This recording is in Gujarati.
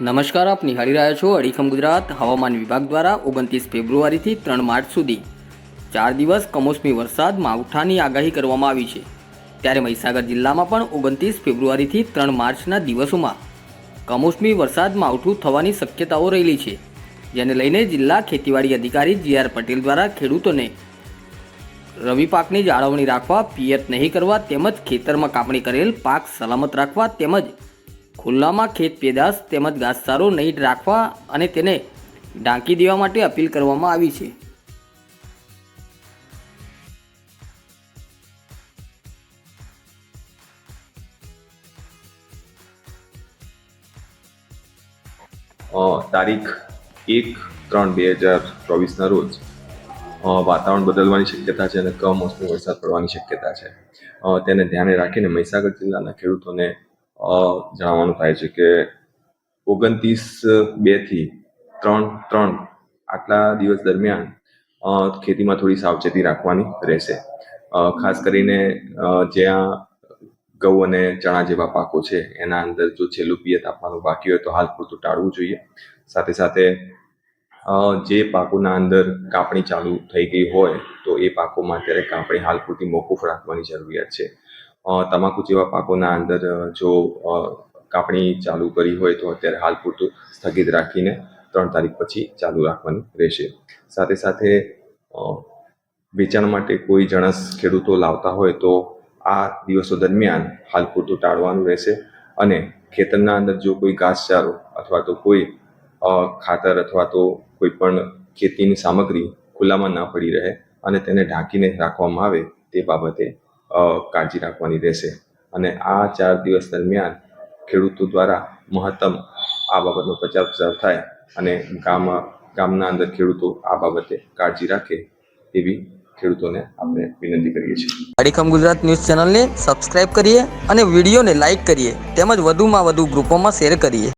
નમસ્કાર, આપ નિહાળી રહ્યા છો અડીખમ ગુજરાત હવામાન વિભાગ દ્વારા ઓગણત્રીસ ફેબ્રુઆરીથી ત્રણ માર્ચ સુધી. ચાર દિવસ કમોસમી વરસાદ માવઠાની આગાહી કરવામાં આવી છે. ત્યારે મહીસાગર જિલ્લામાં પણ ઓગણત્રીસ ફેબ્રુઆરીથી ત્રણ માર્ચના દિવસોમાં કમોસમી વરસાદ માવઠું થવાની શક્યતાઓ રહેલી છે. જેને લઈને જિલ્લા ખેતીવાડી અધિકારી જી આર પટેલ દ્વારા ખેડૂતોને રવિ પાકની જાળવણી રાખવા પિયત નહીં કરવા તેમજ ખેતરમાં કાપણી કરેલ પાક સલામત રાખવા તેમજ ખુલ્લામાં ખેત પેદાશ તેમજ ઘાસચારો નહીં રાખવા અને તેને ઢાંકી દેવા માટે અપીલ કરવામાં આવી છે. તારીખ એક ત્રણ બે હજાર ચોવીસના રોજ વાતાવરણ બદલવાની શક્યતા છે અને કમોસમી વરસાદ પડવાની શક્યતા છે. તેને ધ્યાને રાખીને મહીસાગર જિલ્લાના ખેડૂતોને જણાવવાનું થાય છે કે ઓગણત્રીસ બેથી ત્રણ ત્રણ આટલા દિવસ દરમિયાન ખેતીમાં થોડી સાવચેતી રાખવાની રહેશે. ખાસ કરીને જ્યાં ઘઉં અને ચણા જેવા પાકો છે, એના અંદર જો છેલ્લું પિયત આપવાનું બાકી હોય તો હાલ પૂરતું ટાળવું જોઈએ. સાથે સાથે જે પાકોના અંદર કાપણી ચાલુ થઈ ગઈ હોય તો એ પાકોમાં અત્યારે કાપણી હાલ પૂરતી મોકૂફ રાખવાની જરૂરિયાત છે. તમાકુ જેવા પાકોના અંદર જો કાપણી ચાલુ કરી હોય તો અત્યારે હાલ પૂરતું સ્થગિત રાખીને ત્રણ તારીખ પછી ચાલુ રાખવાનું રહેશે. સાથે સાથે વેચાણ માટે કોઈ જણસ ખેડૂતો લાવતા હોય તો આ દિવસો દરમિયાન હાલ પૂરતું ટાળવાનું રહેશે અને ખેતરના અંદર જો કોઈ ઘાસચારો અથવા તો કોઈ ખાતર અથવા તો કોઈ પણ ખેતીની સામગ્રી ખુલ્લામાં ના પડી રહે અને તેને ઢાંકીને રાખવામાં આવે તે બાબતે કાળજી રાખવાની રહેશે. અને આ ચાર દિવસ દરમિયાન ખેડૂતો દ્વારા મહત્તમ આ બાબતનો પ્રચાર પ્રસાર થાય અને ગામ, ગામના અંદર ખેડૂતો આ બાબતે કાળજી રાખે એવી ખેડૂતોને આપણે વિનંતી કરીએ છીએ. અડીખમ ગુજરાત ન્યૂઝ ચેનલને સબસ્ક્રાઇબ કરીએ અને વિડીયોને લાઇક કરીએ. તેમજ વધુમાં વધુ ગ્રુપોમાં શેર કરીએ.